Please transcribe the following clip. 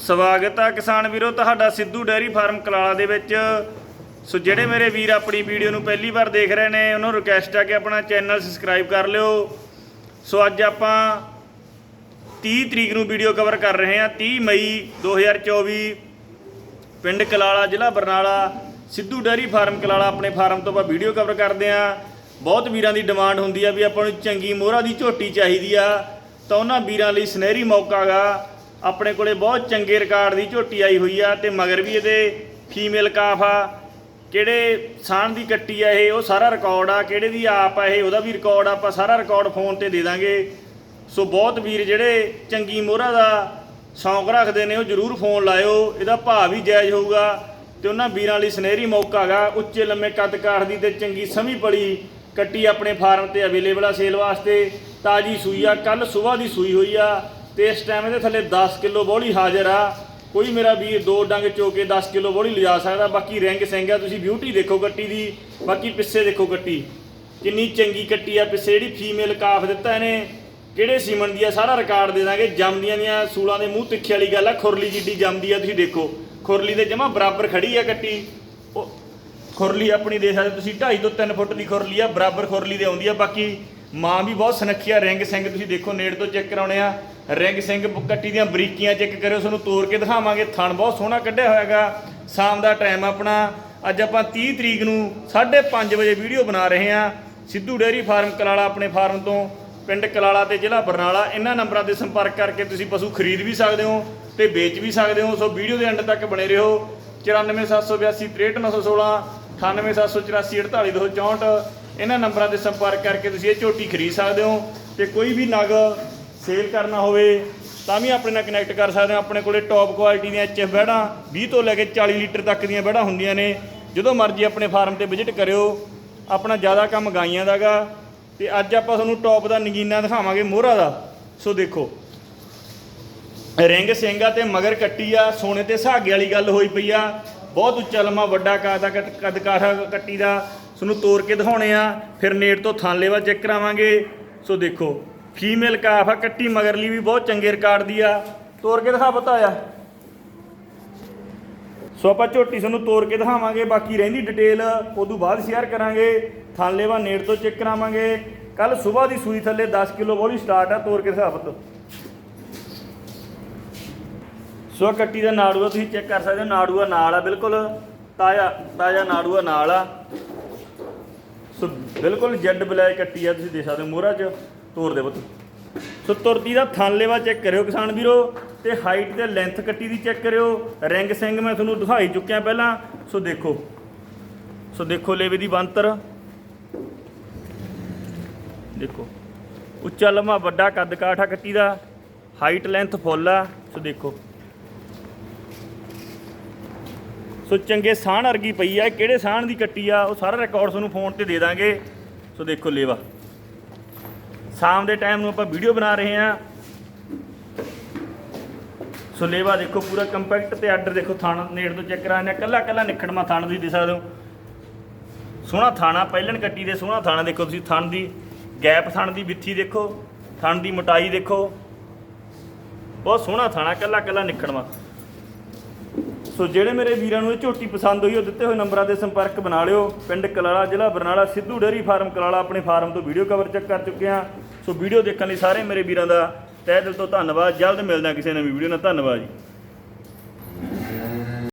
ਸਵਾਗਤ ਆ ਕਿਸਾਨ ਵੀਰੋ, ਤੁਹਾਡਾ ਸਿੱਧੂ ਡੈਰੀ ਫਾਰਮ ਕਲਾਲਾ ਦੇ ਵਿੱਚ। ਸੋ ਜਿਹੜੇ ਮੇਰੇ ਵੀਰ ਆਪਣੀ ਵੀਡੀਓ ਨੂੰ ਪਹਿਲੀ ਵਾਰ ਦੇਖ ਰਹੇ ਨੇ, ਉਹਨਾਂ ਨੂੰ ਰਿਕਵੈਸਟ ਆ ਕਿ ਆਪਣਾ ਚੈਨਲ ਸਬਸਕ੍ਰਾਈਬ ਕਰ ਲਿਓ। ਸੋ ਅੱਜ ਆਪਾਂ 30 ਤਰੀਕ ਨੂੰ ਵੀਡੀਓ ਕਵਰ ਕਰ ਰਹੇ ਹਾਂ 30 ਮਈ 2024 ਪਿੰਡ ਕਲਾਲਾ, ਜ਼ਿਲ੍ਹਾ ਬਰਨਾਲਾ। ਸਿੱਧੂ ਡੈਰੀ ਫਾਰਮ ਕਲਾਲਾ ਆਪਣੇ ਫਾਰਮ ਤੋਂ ਆਪਾਂ ਵੀਡੀਓ ਕਵਰ ਕਰਦੇ ਹਾਂ। ਬਹੁਤ ਵੀਰਾਂ ਦੀ ਡਿਮਾਂਡ ਹੁੰਦੀ ਆ ਵੀ ਆਪਾਂ ਨੂੰ ਚੰਗੀ ਮੋਹਰਾ ਦੀ ਝੋਟੀ ਚਾਹੀਦੀ ਆ। ਤਾਂ ਉਹਨਾਂ ਵੀਰਾਂ ਲਈ ਸੁਨਹਿਰੀ ਮੌਕਾ ਗਾ ਆਪਣੇ ਕੋਲੇ ਬਹੁਤ ਚੰਗੇ ਰਿਕਾਰਡ ਦੀ ਝੋਟੀ ਆਈ ਹੋਈ ਆ ਤੇ ਮਗਰ ਵੀ ਇਹਦੇ ਫੀਮੇਲ ਕਾਫ ਆ। ਕਿਹੜੇ ਸਾਣ ਦੀ ਕੱਟੀ ਆ ਇਹ, ਉਹ ਸਾਰਾ ਰਿਕਾਰਡ ਆ। ਕਿਹੜੇ ਦੀ ਆਪ ਆ ਇਹ, ਉਹਦਾ ਵੀ ਰਿਕਾਰਡ ਆ। ਆਪਾਂ ਸਾਰਾ ਰਿਕਾਰਡ ਫੋਨ ਤੇ ਦੇ ਦਾਂਗੇ। ਸੋ ਬਹੁਤ ਵੀਰ ਜਿਹੜੇ ਚੰਗੀ ਮੋਹਰਾ ਦਾ ਸ਼ੌਂਕ ਰੱਖਦੇ ਨੇ, ਉਹ ਜਰੂਰ ਫੋਨ ਲਾਇਓ। ਇਹਦਾ ਭਾਅ ਵੀ ਜਾਇਜ਼ ਹੋਊਗਾ ਤੇ ਉਹਨਾਂ ਵੀਰਾਂ ਲਈ ਸੁਨਹਿਰੀ ਮੌਕਾ ਹੈਗਾ। ਉੱਚੇ ਲੰਮੇ ਕੱਦ ਕਾਠ ਦੀ ਤੇ ਚੰਗੀ ਸਮੀ ਪਲੀ ਕੱਟੀ ਆਪਣੇ ਫਾਰਮ ਤੇ ਅਵੇਲੇਬਲ ਆ ਸੇਲ ਵਾਸਤੇ। ਤਾਜੀ ਸੂਈ ਆ ਕੱਲ ਸਵੇਰ ਦੀ ਸੂਈ ਹੋਈ ਆ। ਤੇ ਇਸ ਟਾਈਮ ਇਹਦੇ ਥੱਲੇ 10 ਕਿਲੋ ਬੋਲੀ ਹਾਜ਼ਰ ਆ। ਕੋਈ ਮੇਰਾ ਵੀਰ ਦੋ ਡੰਗ ਚੋ ਕੇ 10 ਕਿਲੋ ਬੋਲੀ ਲਿਜਾ ਸਕਦਾ। ਬਾਕੀ ਰਿੰਗ ਸਿੰਘ ਆ, ਤੁਸੀਂ ਬਿਊਟੀ ਦੇਖੋ ਕੱਟੀ ਦੀ। ਬਾਕੀ ਪਿੱਛੇ ਦੇਖੋ ਕੱਟੀ ਕਿੰਨੀ ਚੰਗੀ ਕੱਟੀ ਆ ਪਿੱਛੇ, ਜਿਹੜੀ ਫੀਮੇਲ ਕਾਫ ਦਿੱਤਾ ਇਹਨੇ। ਕਿਹੜੇ ਸੀਮਨ ਦੀ ਆ, ਸਾਰਾ ਰਿਕਾਰਡ ਦੇ ਦਾਂਗੇ। ਜੰਮਦੀਆਂ ਦੀਆਂ ਸੂਲਾਂ ਦੇ ਮੂੰਹ ਤਿੱਖੇ ਵਾਲੀ ਗੱਲ ਆ। ਖੁਰਲੀ ਜਿੱਡੀ ਜੰਮਦੀ ਆ, ਤੁਸੀਂ ਦੇਖੋ। ਖੁਰਲੀ ਦੇ ਜਮਾ ਬਰਾਬਰ ਖੜੀ ਆ ਕੱਟੀ ਉਹ ਖੁਰਲੀ ਆਪਣੀ ਦੇ ਸਕਦੇ ਤੁਸੀਂ 2.5 ਤੋਂ 3 ਫੁੱਟ ਦੀ ਖੁਰਲੀ ਆ, ਬਰਾਬਰ ਖੁਰਲੀ ਦੇ ਆਉਂਦੀ ਆ। ਬਾਕੀ ਮਾਂ ਵੀ ਬਹੁਤ ਸੁਨੱਖੀ ਆ, ਰਿੰਗ ਸਿੰਘ ਤੁਸੀਂ ਦੇਖੋ ਨੇੜ ਤੋਂ ਚੈੱਕ ਕਰਾਉਣੇ ਆ। ਰਿੰਗ ਸਿੰਘ ਕੱਟੀ ਦੀਆਂ ਬਰੀਕੀਆਂ ਚੈੱਕ ਕਰਿਓ, ਤੁਹਾਨੂੰ ਤੋੜ ਕੇ ਦਿਖਾਵਾਂਗੇ। ਥਣ ਬਹੁਤ ਸੋਹਣਾ ਕੱਢਿਆ ਹੋਇਆਗਾ ਸ਼ਾਮ ਦਾ ਟਾਈਮ ਆਪਣਾ। ਅੱਜ ਆਪਾਂ 30 ਤਰੀਕ ਨੂੰ 5:30 ਵਜੇ ਵੀਡੀਓ ਬਣਾ ਰਹੇ ਆ। ਸਿੱਧੂ ਡੇਅਰੀ ਫਾਰਮ ਕਲਾਲਾ ਆਪਣੇ ਫਾਰਮ ਤੋਂ, ਪਿੰਡ ਕਲਾਲਾ ਤੇ ਜ਼ਿਲ੍ਹਾ ਬਰਨਾਲਾ। ਇਹਨਾਂ ਨੰਬਰਾਂ ਤੇ ਸੰਪਰਕ ਕਰਕੇ ਤੁਸੀਂ ਪਸ਼ੂ ਖਰੀਦ ਵੀ ਸਕਦੇ ਹੋ ਤੇ ਵੇਚ ਵੀ ਸਕਦੇ ਹੋ। ਸੋ ਵੀਡੀਓ ਦੇ ਐਂਡ ਤੱਕ ਬਣੇ ਰਹੋ। 94782 98784 ਇਹਨਾਂ ਨੰਬਰਾਂ ਤੇ ਸੰਪਰਕ ਕਰਕੇ ਤੁਸੀਂ ਇਹ ਝੋਟੀ ਖਰੀਦ ਸਕਦੇ ਹੋ ਤੇ ਕੋਈ ਵੀ ਨਗ ਸੇਲ ਕਰਨਾ ਹੋਵੇ ਤਾਂ ਵੀ ਆਪਣੇ ਨਾਲ ਕਨੈਕਟ ਕਰ ਸਕਦੇ ਹੋ। ਆਪਣੇ ਕੋਲੇ ਟੌਪ ਕੁਆਲਿਟੀ ਦੀਆਂ ਐਚਐਫ ਬੈੜਾਂ 20 ਤੋਂ ਲੈ ਕੇ 40 ਲੀਟਰ ਤੱਕ ਦੀਆਂ ਬੈੜਾਂ ਹੁੰਦੀਆਂ ਨੇ। ਜਦੋਂ ਮਰਜ਼ੀ ਆਪਣੇ ਫਾਰਮ ਤੇ ਵਿਜ਼ਿਟ ਕਰਿਓ। ਆਪਣਾ ਜ਼ਿਆਦਾ ਕੰਮ ਗਾਈਆਂ ਦਾਗਾ ਤੇ ਅੱਜ ਆਪਾਂ ਤੁਹਾਨੂੰ ਟੌਪ ਦਾ ਨਗੀਨਾ ਦਿਖਾਵਾਂਗੇ, ਮੋਹਰਾ ਦਾ। ਸੋ ਦੇਖੋ। ਰਿੰਗ ਸਿੰਘਾ ਤੇ ਮਗਰ ਕੱਟੀ ਆ, ਸੋਨੇ ਤੇ ਸੁਹਾਗੇ ਵਾਲੀ ਗੱਲ ਹੋਈ ਪਈ ਆ। ਬਹੁਤ ਉੱਚਾ ਲੰਮਾ ਵੱਡਾ ਕਾਦਾ ਕੱਦ ਕਾਠਾ ਕੱਟੀ ਦਾ। ਤੁਹਾਨੂੰ ਤੋੜ ਕੇ ਦਿਖਾਉਣੇ ਆ, ਫਿਰ ਨੇੜ ਤੋਂ ਥਾਂ ਲੈਵਾ ਚੈੱਕ ਕਰਾਵਾਂਗੇ। ਸੋ ਦੇਖੋ ਫੀਮੇਲ ਕਾਫ ਆ, ਕੱਟੀ ਮਗਰਲੀ ਵੀ ਬਹੁਤ ਚੰਗੇ ਰਿਕਾਰਡ ਦੀ ਆ। ਤੋੜ ਕੇ ਦਿਖਾ ਪਤਾ ਸੋ ਆਪਾਂ ਝੋਟੀ ਤੁਹਾਨੂੰ ਤੋੜ ਕੇ ਦਿਖਾਵਾਂਗੇ, ਬਾਕੀ ਰਹਿੰਦੀ ਡਿਟੇਲ ਉਦੋਂ ਬਾਅਦ ਸ਼ੇਅਰ ਕਰਾਂਗੇ। ਥਾਂਲੇਵਾ ਨੇੜ ਤੋਂ ਚੈੱਕ ਕਰਾਵਾਂਗੇ। ਕੱਲ ਸਵੇਰ ਦੀ ਸੂਈ ਥੱਲੇ 10 ਕਿਲੋ ਬੋਲੀ ਸਟਾਰਟ ਆ ਤੋੜ ਕੇ ਦਿਖਾ ਸੋ ਕੱਟੀ ਦਾ ਨਾੜੂਆ ਤੁਸੀਂ ਚੈੱਕ ਕਰ ਸਕਦੇ ਹੋ, ਨਾੜੂਆ ਨਾਲ ਆ, ਬਿਲਕੁਲ ਤਾਜ਼ਾ ਤਾਜ਼ਾ ਨਾੜੂਆ ਨਾਲ ਆ। ਸੋ ਬਿਲਕੁਲ ਜੈਡ ਬਲੈਕ ਕੱਟੀ ਆ ਤੁਸੀਂ ਦੇਖ ਸਕਦੇ ਹੋ ਮੋਹਰਾ 'ਚ ਤੋੜ ਦੇ ਪੁੱਤ। ਸੋ ਤੁਰਦੀ ਦਾ ਥਾਂਲੇਵਾ ਚੈੱਕ ਕਰਿਓ ਕਿਸਾਨ ਵੀਰੋ ਤੇ ਹਾਈਟ ਤੇ ਲੈਂਥ ਕੱਟੀ ਦੀ ਚੈੱਕ ਕਰਿਓ। ਰਿੰਗ ਸਿੰਘ ਮੈਂ ਤੁਹਾਨੂੰ ਦਿਖਾਈ ਚੁੱਕਿਆ ਪਹਿਲਾਂ। ਸੋ ਦੇਖੋ ਸੋ ਦੇਖੋ ਲੇਵੇ ਦੀ ਬੰਤਰ ਦੇਖੋ, ਉੱਚਾ ਲੰਮਾ ਵੱਡਾ ਕੱਦ ਕਾਠਾ ਕੱਟੀ ਦਾ, ਹਾਈਟ ਲੈਂਥ ਫੁੱਲ ਆ। ਸੋ ਦੇਖੋ। ਸੋ ਚੰਗੇ ਸਾਹਣ ਵਰਗੀ ਪਈ ਆ ਕਿਹੜੇ ਸਾਹਣ ਦੀ ਕੱਟੀ ਆ, ਉਹ ਸਾਰਾ ਰਿਕਾਰਡ ਤੁਹਾਨੂੰ ਫੋਨ ਤੇ ਦੇ ਦਾਂਗੇ। ਸੋ ਦੇਖੋ ਲੇਵਾ। ਸ਼ਾਮ ਦੇ ਟਾਈਮ ਨੂੰ ਆਪਾਂ ਵੀਡੀਓ ਬਣਾ ਰਹੇ ਹਾਂ। ਸੋ ਲੇਵਾ ਦੇਖੋ, ਪੂਰਾ ਕੰਪੈਕਟ ਤੇ ਆਰਡਰ ਦੇਖੋ, ਥਣ ਨੇੜ ਤੋਂ ਚੈੱਕ ਕਰਾਣੇ ਕੱਲਾ ਕੱਲਾ ਨਿਖੜਮਾ ਥਣ ਤੁਸੀਂ ਦੇ ਸਕਦੇ ਹੋ। ਸੋਹਣਾ ਥਾਣਾ ਪਹਿਲਣ ਕੱਟੀ ਦੇ ਸੋਹਣਾ ਥਾਣਾ ਦੇਖੋ ਤੁਸੀਂ ਥਣ ਦੀ ਗੈਪ ਥਣ ਦੀ ਵਿੱਥੀ ਦੇਖੋ, ਥਣ ਦੀ ਮੋਟਾਈ ਦੇਖੋ। ਬਹੁਤ ਸੋਹਣਾ ਥਾਣਾ ਕੱਲਾ ਕੱਲਾ ਨਿਖੜਮਾ ਸੋ ਜਿਹੜੇ ਮੇਰੇ ਵੀਰਾਂ ਨੂੰ ਇਹ ਝੋਟੀ ਪਸੰਦ ਹੋਈ ਉਹ ਦਿੱਤੇ ਹੋਏ ਨੰਬਰਾਂ ਤੇ ਸੰਪਰਕ ਬਣਾ ਲਿਓ। ਪਿੰਡ ਕਲਾਲਾ, ਜ਼ਿਲ੍ਹਾ ਬਰਨਾਲਾ, ਸਿੱਧੂ ਡੇਅਰੀ ਫਾਰਮ ਕਲਾਲਾ ਆਪਣੇ ਫਾਰਮ ਤੋਂ ਵੀਡੀਓ ਕਵਰ ਚੈੱਕ ਕਰ ਚੁੱਕੇ ਹਾਂ। ਸੋ ਵੀਡੀਓ ਦੇਖਣ ਲਈ ਸਾਰੇ ਮੇਰੇ ਵੀਰਾਂ ਦਾ ਤਹਿ ਦਿਲ ਤੋਂ ਧੰਨਵਾਦ। ਜਲਦ ਮਿਲਦੇ ਹਾਂ ਕਿਸੇ ਨਵੀਂ ਵੀਡੀਓ ਨਾਲ। ਧੰਨਵਾਦ ਜੀ।